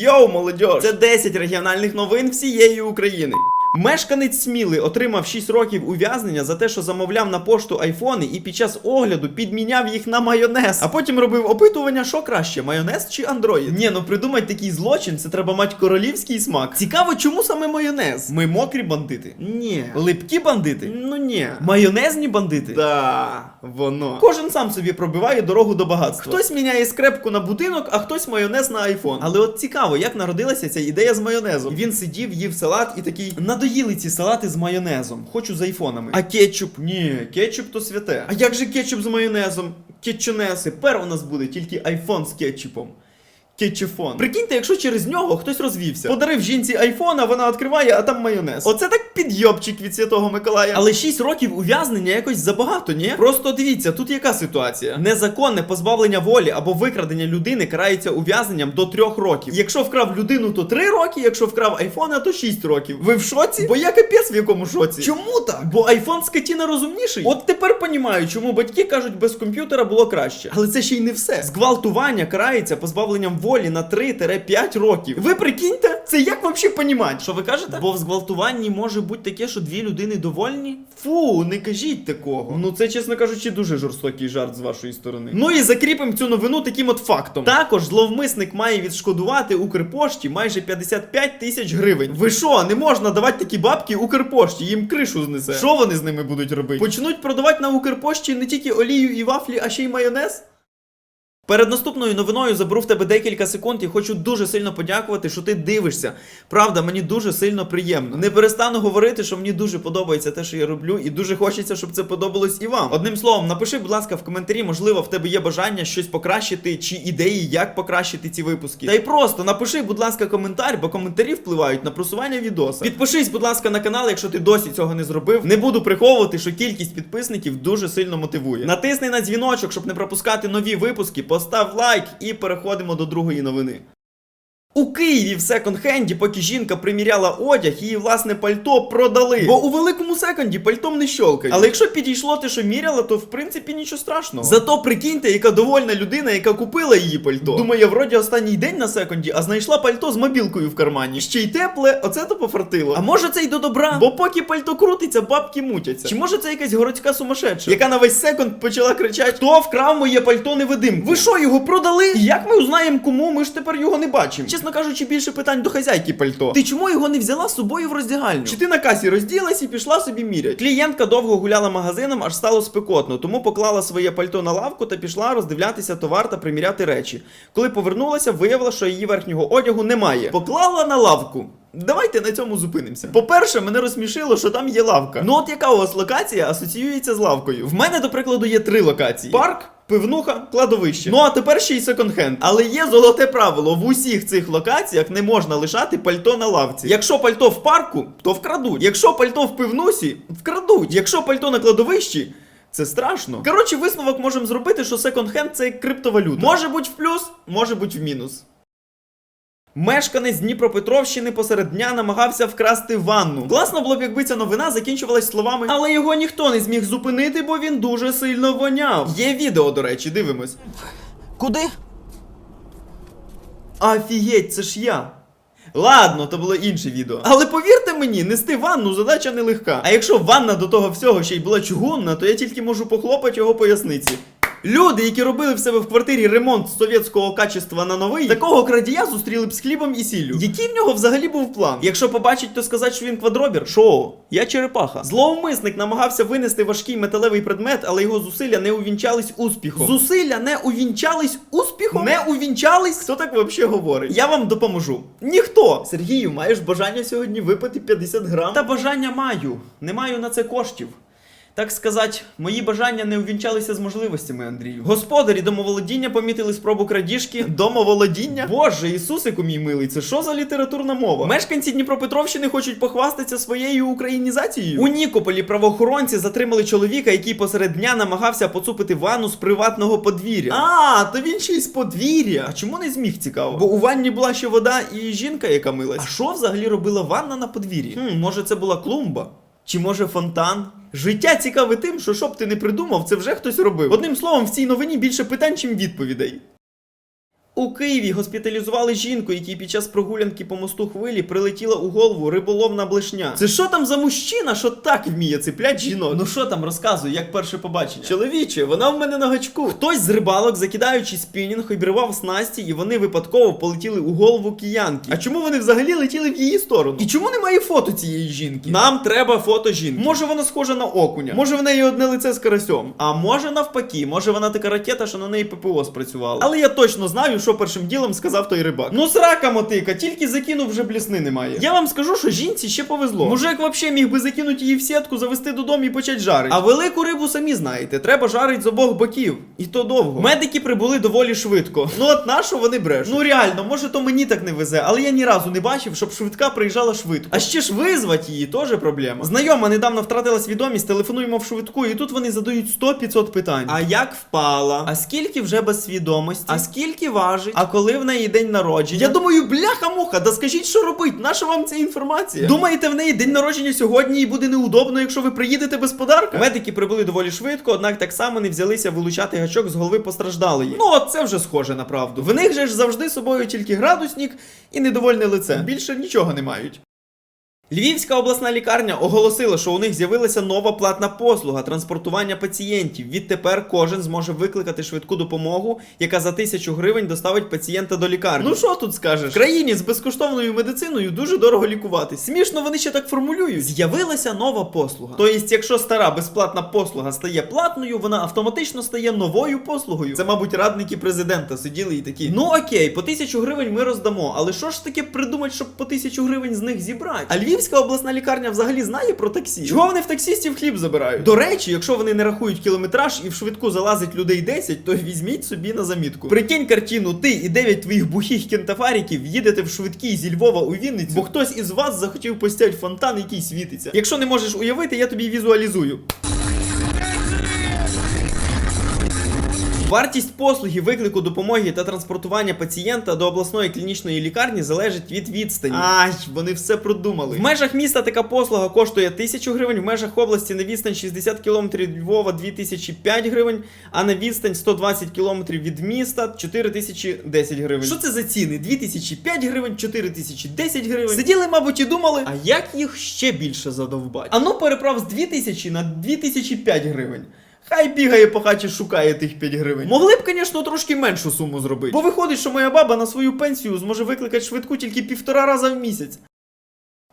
Йоу, молодь! Це 10 регіональних новин всієї України. Мешканець Сміли отримав 6 років ув'язнення за те, що замовляв на пошту айфони і під час огляду підміняв їх на майонез. А потім робив опитування, що краще, майонез чи андроїд. Ні, ну придумать такий злочин, це треба мати королівський смак. Цікаво, чому саме майонез? Ми мокрі бандити? Ні. Липкі бандити? Ну ні. Майонезні бандити? Да, воно. Кожен сам собі пробиває дорогу до багатства. Хтось міняє скрепку на будинок, а хтось майонез на айфон. Але от цікаво, як народилася ця ідея з майонезом. Він сидів, їв салат і такий. Надоїли ці салати з майонезом. Хочу з айфонами. А кетчуп? Ні, кетчуп то святе. А як же кетчуп з майонезом? Кетчунес. Тепер у нас буде тільки айфон з кетчупом. Кетчуфон. Прикиньте, якщо через нього хтось розвівся. Подарив жінці айфон, а вона відкриває, а там майонез. Оце так підйобчик від Святого Миколая. Але 6 років ув'язнення якось забагато, ні? Просто дивіться, тут яка ситуація. Незаконне позбавлення волі або викрадення людини карається ув'язненням до 3 років. Якщо вкрав людину, то 3 роки, якщо вкрав айфона, то 6 років. Ви в шоці? Бо я капець в якому шоці. Чому так? Бо айфон скотіна розумніший. От тепер понімаю, чому батьки кажуть, без комп'ютера було краще. Але це ще й не все. Зґвалтування карається позбавленням волі на 3-5 років. Ви прикиньте, це як взагалі понімати? Що ви кажете? Бо в зґвалтуванні може бути таке, що дві людини довольні? Фу, не кажіть такого. Ну це, чесно кажучи, дуже жорстокий жарт з вашої сторони. Ну і закріпимо цю новину таким от фактом. Також зловмисник має відшкодувати Укрпошті майже 55 тисяч гривень. Ви що, не можна давати такі бабки Укрпошті, їм кришу знесе. Що вони з ними будуть робити? Почнуть продавати на Укрпошті не тільки олію і вафлі, а ще й майонез? Перед наступною новиною заберу в тебе декілька секунд і хочу дуже сильно подякувати, що ти дивишся. Правда, мені дуже сильно приємно. Не перестану говорити, що мені дуже подобається те, що я роблю, і дуже хочеться, щоб це подобалось і вам. Одним словом, напиши, будь ласка, в коментарі, можливо, в тебе є бажання щось покращити, чи ідеї, як покращити ці випуски. Та й просто напиши, будь ласка, коментар, бо коментарі впливають на просування відоса. Підпишись, будь ласка, на канал, якщо ти досі цього не зробив. Не буду приховувати, що кількість підписників дуже сильно мотивує. Натисни на дзвіночок, щоб не пропускати нові випуски. Постав лайк і переходимо до другої новини. У Києві в секонд-хенді, поки жінка приміряла одяг, її власне пальто продали. Бо у великому секонді пальтом не щолкає. Але якщо підійшло те, що міряла, то в принципі нічого страшного. Зато прикиньте, яка довольна людина, яка купила її пальто. Думає, вроді останній день на секонді, а знайшла пальто з мобілкою в кармані. Ще й тепле, оце то пофартило. А може це й до добра? Бо поки пальто крутиться, бабки мутяться. Чи може це якась городська сумасшедша, яка на весь секонд почала кричати: Хто вкрав моє пальто невидимку? Ви що, його продали? І як ми узнаємо, кому? Ми ж тепер його не бачимо. Чесно кажучи, більше питань до хазяйки пальто. Ти чому його не взяла з собою в роздягальню? Чи ти на касі розділась і пішла собі міряти? Клієнтка довго гуляла магазином, аж стало спекотно, тому поклала своє пальто на лавку та пішла роздивлятися товар та приміряти речі. Коли повернулася, виявила, що її верхнього одягу немає. Поклала на лавку. Давайте на цьому зупинимося. По-перше, мене розсмішило, що там є лавка. Ну от яка у вас локація асоціюється з лавкою? В мене, до прикладу, є три локації: парк. Пивнуха, кладовище. Ну а тепер ще й секонд-хенд. Але є золоте правило: в усіх цих локаціях не можна лишати пальто на лавці. Якщо пальто в парку, то вкрадуть. Якщо пальто в пивнусі, вкрадуть. Якщо пальто на кладовищі. Це страшно. Коротше, висновок можемо зробити, що секонд-хенд це як криптовалюта. Може бути в плюс, може бути в мінус. Мешканець Дніпропетровщини посеред дня намагався вкрасти ванну. Класно було б, якби ця новина закінчувалась словами, але його ніхто не зміг зупинити, бо він дуже сильно воняв. Є відео, до речі, дивимось. Куди? Офігеть, це ж я. Ладно, то було інше відео. Але повірте мені, нести ванну задача нелегка. А якщо ванна до того всього ще й була чугунна, то я тільки можу похлопати його поясниці. Люди, які робили в себе в квартирі ремонт совєтського качества на новий, такого крадія зустріли б з хлібом і сіллю. Який в нього взагалі був план? Якщо побачить, то сказати, що він квадробір? Шоу, я черепаха. Зловмисник намагався винести важкий металевий предмет, але його зусилля не увінчались успіхом. Зусилля не увінчались успіхом? Не увінчались? Хто так взагалі говорить? Я вам допоможу. Ніхто. Сергію, маєш бажання сьогодні випити 50 грам? Та бажання маю. Не маю на це коштів. Так сказати, мої бажання не увінчалися з можливостями, Андрію. Господарі домоволодіння помітили спробу крадіжки. Домоволодіння? Боже, Ісусику мій милий, це що за літературна мова? Мешканці Дніпропетровщини хочуть похвастатися своєю українізацією. У Нікополі правоохоронці затримали чоловіка, який посеред дня намагався поцупити ванну з приватного подвір'я. А, то він ще й з подвір'я. А чому не зміг цікаво? Бо у ванні була ще вода і жінка, яка милась. А що взагалі робила ванна на подвір'ї? Хм, може це була клумба? Чи може фонтан? Життя цікаве тим, що щоб ти не придумав, це вже хтось робив. Одним словом, в цій новині більше питань, чим відповідей. У Києві госпіталізували жінку, якій під час прогулянки по мосту хвилі прилетіла у голову риболовна блешня. Це що там за мужчина, що так вміє цеплять жінок? Ну що там розказуй, як перше побачення? Чоловіче, вона в мене на гачку. Хтось з рибалок, закидаючи спінінг, обірвав снасті, і вони випадково полетіли у голову киянки. А чому вони взагалі летіли в її сторону? І чому немає фото цієї жінки? Нам треба фото жінки. Може вона схожа на окуня, може в неї одне лице з карасьом. А може навпаки, може вона така ракета, що на неї ППО спрацювало. Але я точно знаю, що першим ділом сказав той рибак. Ну срака мотика, тільки закинув, вже блісни немає. Я вам скажу, що жінці ще повезло. Мужик взагалі міг би закинути її в сітку, завести додому і почати жарити. А велику рибу самі знаєте, треба жарити з обох боків. І то довго. Медики прибули доволі швидко. Ну от на що вони брешуть? Ну реально, може то мені так не везе, але я ні разу не бачив, щоб швидка приїжджала швидко. А ще ж визвати її теж проблема. Знайома недавно втратила свідомість, телефонуємо в швидку, і тут вони задають 100-500 питань. А як впала? А скільки вже без свідомості? А скільки важить? А коли в неї день народження? Я думаю, бляха-муха, да скажіть, що робить? Наша вам ця інформація? Думаєте, в неї день народження сьогодні і буде неудобно, якщо ви приїдете без подарка? Медики прибули доволі швидко, однак так само не взялися вилучати гачок з голови постраждалої. Ну, от це вже схоже на правду. В них же ж завжди собою тільки градусник і недовольне лице. Більше нічого не мають. Львівська обласна лікарня оголосила, що у них з'явилася нова платна послуга транспортування пацієнтів. Відтепер кожен зможе викликати швидку допомогу, яка за тисячу гривень доставить пацієнта до лікарні. Ну що тут скажеш? В країні з безкоштовною медициною дуже дорого лікуватись. Смішно вони ще так формулюють. З'явилася нова послуга. Тобто, якщо стара безплатна послуга стає платною, вона автоматично стає новою послугою. Це, мабуть, радники президента сиділи і такі. Ну окей, по тисячу гривень ми роздамо. Але що ж таке придумати, щоб по тисячу гривень з них зібрати? А Львівська обласна лікарня взагалі знає про таксі. Чого вони в таксістів хліб забирають? До речі, якщо вони не рахують кілометраж і в швидку залазить людей 10, то візьміть собі на замітку. Прикинь картину, ти і 9 твоїх бухих кентафаріків їдете в швидкій зі Львова у Вінницю, бо хтось із вас захотів постять фонтан, який світиться. Якщо не можеш уявити, я тобі візуалізую. Вартість послуги виклику допомоги та транспортування пацієнта до обласної клінічної лікарні залежить від відстані. Ай, вони все продумали. В межах міста така послуга коштує 1000 гривень, в межах області на відстань 60 км від Львова 2005 гривень, а на відстань 120 км від міста 4010 гривень. Що це за ціни? 2005 гривень, 4010 гривень. Сиділи, мабуть, і думали, а як їх ще більше задовбать? А ну переправ з 2000 на 2005 гривень. Хай бігає по хаті, шукає тих 5 гривень. Могли б, звісно, трошки меншу суму зробити. Бо виходить, що моя баба на свою пенсію зможе викликати швидку тільки півтора раза в місяць.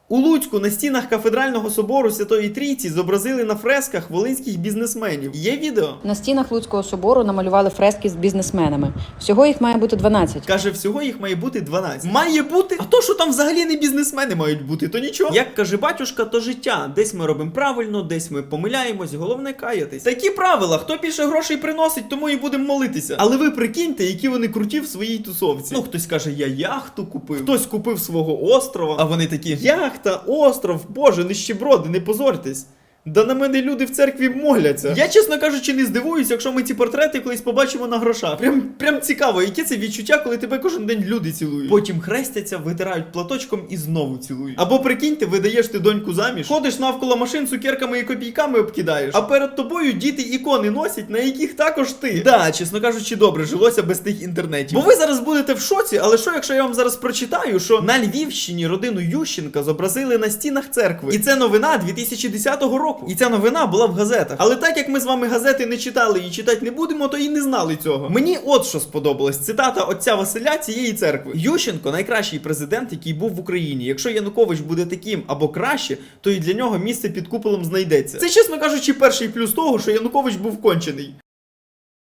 У Луцьку на стінах кафедрального собору Святої Трійці зобразили на фресках волинських бізнесменів. Є відео? На стінах Луцького собору намалювали фрески з бізнесменами. Всього їх має бути 12. Каже, всього їх має бути 12. Має бути? А то, що там взагалі не бізнесмени мають бути, то нічого. Як каже батюшка, то життя. Десь ми робимо правильно, десь ми помиляємось, головне каятись. Такі правила, хто більше грошей приносить, тому і будемо молитися. Але ви прикиньте, які вони круті в своїй тусовці. Ну, хтось каже, я яхту купив, хтось купив свого острова, а вони такі, яхта, остров, боже, нищеброди, не позорьтесь. Да на мене люди в церкві моляться. Я, чесно кажучи, не здивуюсь, якщо ми ці портрети колись побачимо на грошах. Прям, прям цікаво, яке це відчуття, коли тебе кожен день люди цілують. Потім хрестяться, витирають платочком і знову цілують. Або прикиньте, видаєш ти доньку заміж, ходиш навколо машин цукерками і копійками обкидаєш, а перед тобою діти ікони носять, на яких також ти. Да, чесно кажучи, добре жилося без тих інтернетів. Бо ви зараз будете в шоці, але що, якщо я вам зараз прочитаю, що на Львівщині родину Ющенка зобразили на стінах церкви. І це новина 2010 року. І ця новина була в газетах. Але так як ми з вами газети не читали і читати не будемо, то і не знали цього. Мені от що сподобалось. Цитата отця Василя цієї церкви. Ющенко найкращий президент, який був в Україні. Якщо Янукович буде таким або краще, то і для нього місце під куполом знайдеться. Це, чесно кажучи, перший плюс того, що Янукович був кончений.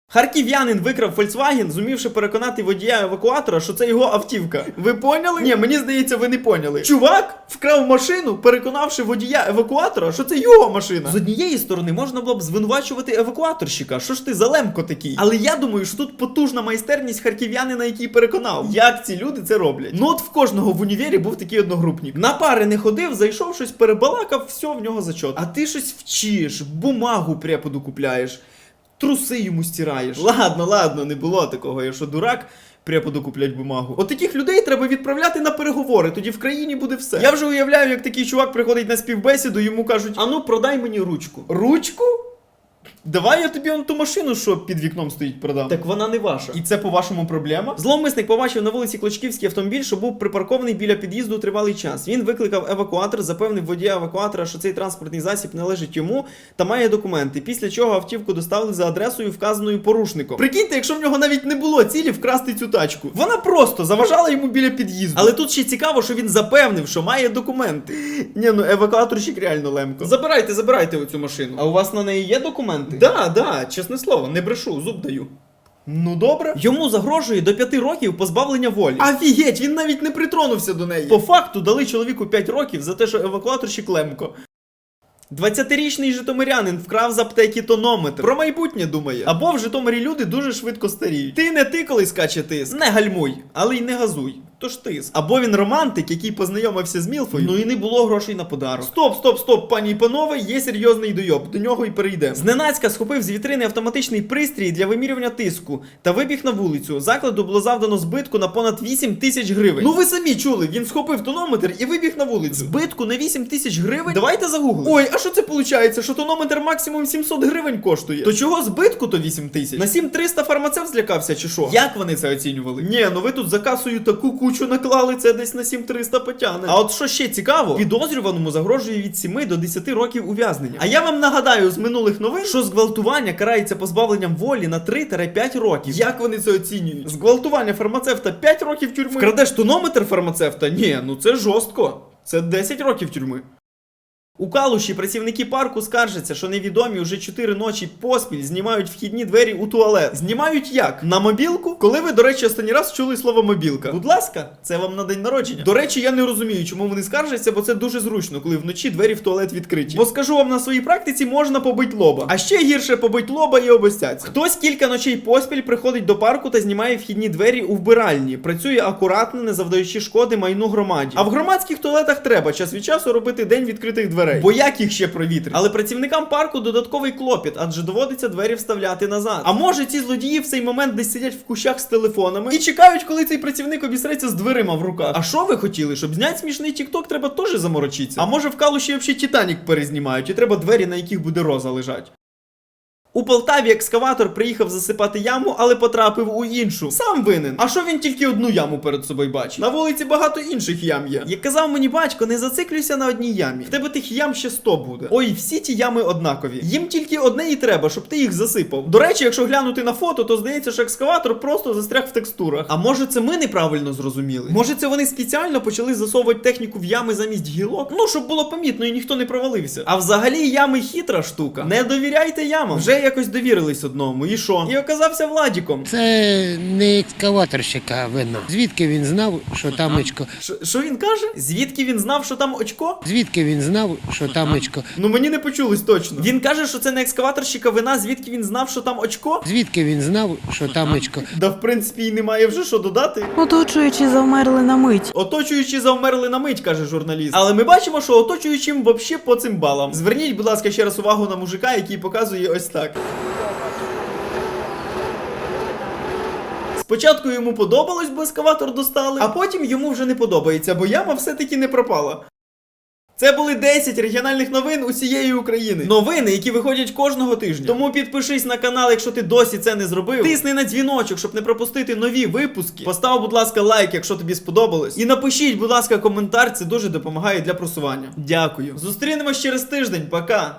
Харків'янин викрав Volkswagen, зумівши переконати водія евакуатора, що це його автівка. Ви поняли? Ні, мені здається, ви не поняли. Чувак вкрав машину, переконавши водія евакуатора, що це його машина. З однієї сторони можна було б звинувачувати евакуаторщика. Що ж ти за лемко такий? Але я думаю, що тут потужна майстерність харків'янина, який переконав, як ці люди це роблять. Ну от в кожного в універі був такий одногрупник. На пари не ходив, зайшов щось перебалакав, все в нього зачот. А ти щось вчиш, бумагу преподу купляєш труси йому стираєш. Ладно, ладно, не було такого. Я що дурак. Преподу куплять бумагу. От таких людей треба відправляти на переговори, тоді в країні буде все. Я вже уявляю, як такий чувак приходить на співбесіду, йому кажуть: ану, продай мені ручку. Ручку? Давай я тобі он ту машину, що під вікном стоїть, продам. Так вона не ваша. І це по-вашому проблема? Зловмисник побачив на вулиці Клочківський автомобіль, що був припаркований біля під'їзду тривалий час. Він викликав евакуатор, запевнив водія евакуатора, що цей транспортний засіб належить йому та має документи. Після чого автівку доставили за адресою, вказаною порушником. Прикиньте, якщо в нього навіть не було цілі вкрасти цю тачку. Вона просто заважала йому біля під'їзду. Але тут ще цікаво, що він запевнив, що має документи. Ні, ну евакуаторщик реально лемко. Забирайте, забирайте оцю машину. А у вас на неї є документи? Да, да, чесне слово, не брешу, зуб даю. Ну добре. Йому загрожує до 5 років позбавлення волі. Офігеть, він навіть не притронувся до неї. По факту дали чоловіку 5 років за те, що евакуаторщик лемко. 20-річний житомирянин вкрав з аптеки тонометр. Про майбутнє думає. Або в Житомирі люди дуже швидко старіють. Ти не ти, коли скаче тиск. Не гальмуй, але й не газуй. Тож тиск. Або він романтик, який познайомився з Мілфою. Ну і не було грошей на подарок. Стоп, стоп, стоп, пані і панове, є серйозний дойоб. До нього і перейдемо. Зненацька схопив з вітрини автоматичний пристрій для вимірювання тиску та вибіг на вулицю. Закладу було завдано збитку на понад 8 тисяч гривень. Ну ви самі чули, він схопив тонометр і вибіг на вулицю. Збитку на 8 тисяч гривень. Давайте загуглимо. Ой, а що це виходить? Що тонометр максимум 700 гривень коштує? То чого збитку то 8 тисяч? На 7300 фармацевт злякався чи що? Як вони це оцінювали? Ні, ну ви тут за касою таку кучу наклали, це десь на 7300 потягне. А от що ще цікаво, підозрюваному загрожує від 7 до 10 років ув'язнення. А я вам нагадаю з минулих новин, що зґвалтування карається позбавленням волі на 3-5 років. Як вони це оцінюють? Зґвалтування фармацевта 5 років тюрми. Вкрадеш тонометр фармацевта? Ні, ну це жорстко. Це 10 років тюрми. У Калуші працівники парку скаржаться, що невідомі вже 4 ночі поспіль знімають вхідні двері у туалет. Знімають як? На мобілку? Коли ви, до речі, останній раз чули слово мобілка? Будь ласка, це вам на день народження. До речі, я не розумію, чому вони скаржаться, бо це дуже зручно, коли вночі двері в туалет відкриті. Бо скажу вам на своїй практиці, можна побить лоба. А ще гірше побить лоба і обостяться. Хтось кілька ночей поспіль приходить до парку та знімає вхідні двері у вбиральні. Працює акуратно, не завдаючи шкоди майну громаді. А в громадських туалетах треба час від часу робити день відкритих дверей. Бо як їх ще провітрити? Але працівникам парку додатковий клопіт, адже доводиться двері вставляти назад. А може ці злодії в цей момент десь сидять в кущах з телефонами і чекають, коли цей працівник обісреться з дверима в руках. А що ви хотіли? Щоб зняти смішний тікток, треба теж заморочитися. А може в калуші взагалі Титанік перезнімають, і треба двері, на яких буде роза лежать. У Полтаві екскаватор приїхав засипати яму, але потрапив у іншу. Сам винен. А що він тільки одну яму перед собою бачить? На вулиці багато інших ям є. Як казав мені батько, не зациклюйся на одній ямі. В тебе тих ям ще 100 буде. Ой, всі ті ями однакові. Їм тільки одне і треба, щоб ти їх засипав. До речі, якщо глянути на фото, то здається, що екскаватор просто застряг в текстурах. А може це ми неправильно зрозуміли? Може це вони спеціально почали засовувати техніку в ями замість гілок? Ну, щоб було помітно і ніхто не провалився. А взагалі ями хитра штука. Не довіряйте ямам. Вже якось довірились одному. І що? І оказався Владіком. Це не екскаваторщика вина. Звідки він знав, що там очко? Що- Що він каже? Звідки він знав, що там очко? Звідки він знав, що там очко? Ну мені не почулось точно. Він каже, що це не екскаваторщика вина, звідки він знав, що там очко? Звідки він знав, що там очко? Да в принципі і немає вже що додати. Оточуючи завмерли на мить. Оточуючі завмерли на мить, каже журналіст. Але ми бачимо, що оточуючим вообще по цим балам. Зверніть, будь ласка, ще раз увагу на мужика, який показує ось так. Спочатку йому подобалось, бо ескаватор достали, а потім йому вже не подобається, бо яма все-таки не пропала. Це були 10 регіональних новин усієї України. Новини, які виходять кожного тижня. Тому підпишись на канал, якщо ти досі це не зробив. Тисни на дзвіночок, щоб не пропустити нові випуски. Постав, будь ласка, лайк, якщо тобі сподобалось. І напишіть, будь ласка, коментар, це дуже допомагає для просування. Дякую. Зустрінемось через тиждень. Пока.